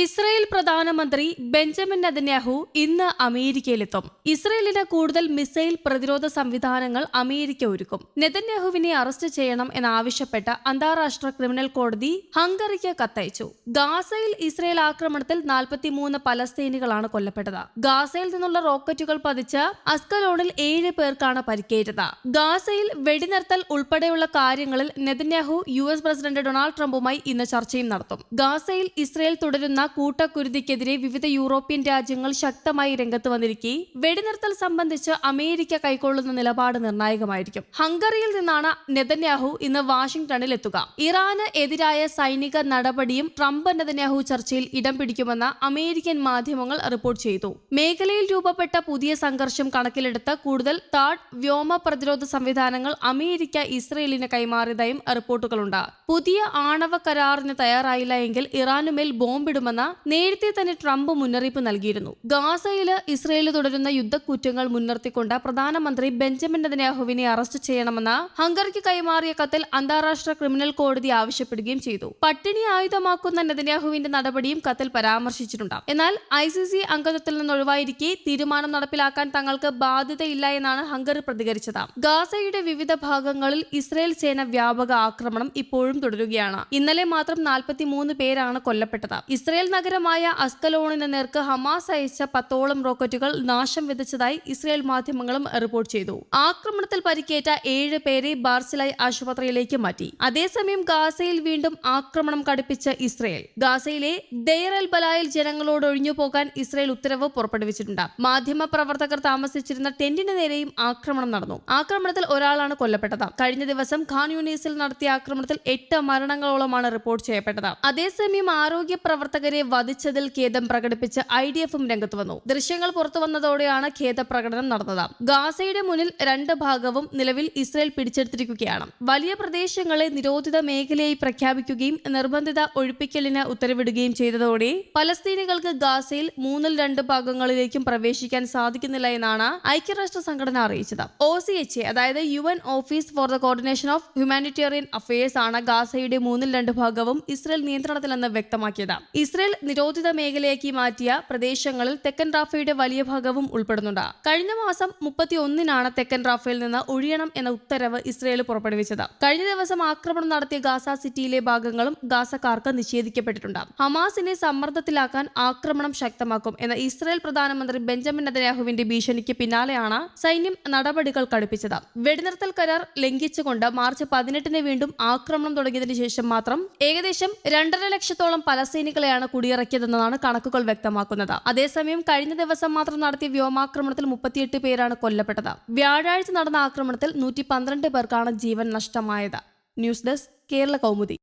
Israel പ്രധാനമന്ത്രി Benjamin Netanyahu ഇന്ന് അമേരിക്കയിലെത്തും. ഇസ്രയേലിന് കൂടുതൽ മിസൈൽ പ്രതിരോധ സംവിധാനങ്ങൾ അമേരിക്ക ഒരുക്കും. നെതന്യാഹുവിനെ അറസ്റ്റ് ചെയ്യണം എന്നാവശ്യപ്പെട്ട് അന്താരാഷ്ട്ര ക്രിമിനൽ കോടതി ഹംഗറിക്ക് കത്തയച്ചു. ഗാസയിൽ ഇസ്രയേൽ ആക്രമണത്തിൽ നാൽപ്പത്തിമൂന്ന് പലസ്തീനികളാണ് കൊല്ലപ്പെട്ടത്. ഗാസയിൽ നിന്നുള്ള റോക്കറ്റുകൾ പതിച്ച അസ്കലോണിൽ ഏഴ് പേർക്കാണ് പരിക്കേറ്റത്. ഗാസയിൽ വെടിനിർത്തൽ ഉൾപ്പെടെയുള്ള കാര്യങ്ങളിൽ നെതന്യാഹു യു പ്രസിഡന്റ് ഡൊണാൾഡ് ട്രംപുമായി ഇന്ന് ചർച്ചയും നടത്തും. ഗാസയിൽ ഇസ്രയേൽ തുടരുന്ന കൂട്ടക്കുരുതിക്കെതിരെ വിവിധ യൂറോപ്യൻ രാജ്യങ്ങൾ ശക്തമായി രംഗത്ത് വന്നിരിക്കെ. വെടിനിർത്തൽ സംബന്ധിച്ച് അമേരിക്ക കൈക്കൊള്ളുന്ന നിലപാട് നിർണായകമായിരിക്കും. ഹംഗറിയിൽ നിന്നാണ് നെതന്യാഹു ഇന്ന് വാഷിംഗ്ടണിൽ എത്തുക ഇറാന് എതിരായ സൈനിക നടപടിയും ട്രംപ് നെതന്യാഹു ചർച്ചയിൽ ഇടം പിടിക്കുമെന്ന് അമേരിക്കൻ മാധ്യമങ്ങൾ റിപ്പോർട്ട് ചെയ്തു. മേഖലയിൽ രൂപപ്പെട്ട പുതിയ സംഘർഷം കണക്കിലെടുത്ത് കൂടുതൽ താഡ് വ്യോമ പ്രതിരോധ സംവിധാനങ്ങൾ അമേരിക്ക ഇസ്രയേലിന് കൈമാറിയതായും റിപ്പോർട്ടുകളുണ്ട്. പുതിയ ആണവ കരാറിന് തയ്യാറായില്ല എങ്കിൽ ഇറാനുമേൽ ബോംബിടുമെന്ന് നേരത്തെ തന്നെ ട്രംപ് മുന്നറിയിപ്പ് നൽകിയിരുന്നു. ഗാസയിൽ ഇസ്രയേൽ തുടരുന്ന യുദ്ധക്കുറ്റങ്ങൾ മുൻനിർത്തിക്കൊണ്ട് പ്രധാനമന്ത്രി ബെഞ്ചമിൻ നെതന്യാഹുവിനെ അറസ്റ്റ് ചെയ്യണമെന്ന് ഹംഗറിക്ക് കൈമാറിയ കത്തിൽ അന്താരാഷ്ട്ര ക്രിമിനൽ കോടതി ആവശ്യപ്പെടുകയും ചെയ്തു. പട്ടിണി ആയുധമാക്കുന്ന നെതന്യാഹുവിന്റെ നടപടിയും കത്തിൽ പരാമർശിച്ചിട്ടുണ്ട്. എന്നാൽ ഐ സി സി അംഗത്വത്തിൽ നിന്ന് ഒഴിവായിരിക്കെ തീരുമാനം നടപ്പിലാക്കാൻ തങ്ങൾക്ക് ബാധ്യതയില്ല എന്നാണ് ഹംഗറി പ്രതികരിച്ചത്. ഗാസയുടെ വിവിധ ഭാഗങ്ങളിൽ ഇസ്രയേൽ സേന വ്യാപക ആക്രമണം ഇപ്പോഴും തുടരുകയാണ്. ഇന്നലെ മാത്രം നാൽപ്പത്തിമൂന്ന് പേരാണ് കൊല്ലപ്പെട്ടത്. ഇസ്രയേൽ നഗരമായ അസ്കലോണിന് നേർക്ക് ഹമാസ് അയച്ച പത്തോളം റോക്കറ്റുകൾ നാശം വിതച്ചതായി ഇസ്രായേൽ മാധ്യമങ്ങളും റിപ്പോർട്ട് ചെയ്തു. ആക്രമണത്തിൽ പരിക്കേറ്റ ഏഴ് പേരെ ബാർസിലായി ആശുപത്രിയിലേക്ക് മാറ്റി. അതേസമയം ഗാസയിൽ വീണ്ടും ആക്രമണം കടുപ്പിച്ച ഇസ്രായേൽ. ഗാസയിലെ ദെയർ അൽ ബലായിൽ ജനങ്ങളോട് ഒഴിഞ്ഞു പോകാൻ ഇസ്രായേൽ ഉത്തരവ് പുറപ്പെടുവിച്ചിട്ടുണ്ട്. മാധ്യമ പ്രവർത്തകർ താമസിച്ചിരുന്ന ടെന്റിന് നേരെയും ആക്രമണം നടന്നു. ആക്രമണത്തിൽ ഒരാളാണ് കൊല്ലപ്പെട്ടത്. കഴിഞ്ഞ ദിവസം ഖാൻ യൂണീസിൽ നടത്തിയ ആക്രമണത്തിൽ എട്ട് മരണങ്ങളോളമാണ് റിപ്പോർട്ട് ചെയ്യപ്പെട്ടത്. അതേസമയം ആരോഗ്യ പ്രവർത്തകരെ വധിച്ചതിൽ ഖേദം പ്രകടിപ്പിച്ച് ഐ ഡി എഫും രംഗത്ത് വന്നു. ദൃശ്യങ്ങൾ പുറത്തു വന്നതോടെയാണ് ഖേദ പ്രകടനം നടന്നത്. ഗാസയുടെ മുന്നിൽ രണ്ട് ഭാഗവും നിലവിൽ ഇസ്രയേൽ പിടിച്ചെടുത്തിരിക്കുകയാണ്. വലിയ പ്രദേശങ്ങളെ നിരോധിത മേഖലയായി പ്രഖ്യാപിക്കുകയും നിർബന്ധിത ഒഴിപ്പിക്കലിന് ഉത്തരവിടുകയും ചെയ്തതോടെ പലസ്തീനികൾക്ക് ഗാസയിൽ മൂന്നിൽ രണ്ട് ഭാഗങ്ങളിലേക്കും പ്രവേശിക്കാൻ സാധിക്കുന്നില്ല എന്നാണ് ഐക്യരാഷ്ട്ര സംഘടന അറിയിച്ചത്. ഒ സി എച്ച് എ അതായത് U N office for the coordination of humanitarian affairs ആണ് ഗാസയുടെ മൂന്നിൽ രണ്ട് ഭാഗവും ഇസ്രയേൽ നിയന്ത്രണത്തിലെന്ന് വ്യക്തമാക്കിയത്. ഇസ്രയേൽ നിരോധിത മേഖലയാക്കി മാറ്റിയ പ്രദേശങ്ങളിൽ തെക്കൻ റാഫയുടെ വലിയ ഭാഗവും ഉൾപ്പെടുന്നുണ്ട്. കഴിഞ്ഞ മാസം മുപ്പത്തി ഒന്നിനാണ് തെക്കൻ റാഫയിൽ നിന്ന് ഒഴിയണം എന്ന ഉത്തരവ് ഇസ്രയേൽ പുറപ്പെടുവിച്ചത്. കഴിഞ്ഞ ദിവസം ആക്രമണം നടത്തിയ ഗാസ സിറ്റിയിലെ ഭാഗങ്ങളും ഗാസക്കാർക്ക് നിഷേധിക്കപ്പെട്ടിട്ടുണ്ട്. ഹമാസിനെ സമ്മർദ്ദത്തിലാക്കാൻ ആക്രമണം ശക്തമാക്കും എന്ന ഇസ്രയേൽ പ്രധാനമന്ത്രി ബെഞ്ചമിൻ നെതന്യാഹുവിന്റെ ഭീഷണിക്ക് പിന്നാലെയാണ് സൈന്യം നടപടികൾ കടുപ്പിച്ചത്. വെടിനിർത്തൽ കരാർ ലംഘിച്ചുകൊണ്ട് മാർച്ച് പതിനെട്ടിന് വീണ്ടും ആക്രമണം തുടങ്ങിയതിനു ശേഷം മാത്രം ഏകദേശം രണ്ടര ലക്ഷത്തോളം പലസ്തീനികളെയാണ് കുടിയിറക്കിയതെന്നാണ് കണക്കുകൾ വ്യക്തമാക്കുന്നത്. അതേസമയം കഴിഞ്ഞ ദിവസം മാത്രം നടത്തിയ വ്യോമാക്രമണത്തിൽ മുപ്പത്തിയെട്ട് പേരാണ് കൊല്ലപ്പെട്ടത്. വ്യാഴാഴ്ച നടന്ന ആക്രമണത്തിൽ നൂറ്റി പേർക്കാണ് ജീവൻ നഷ്ടമായത്. News desk Kerala Kaumudi.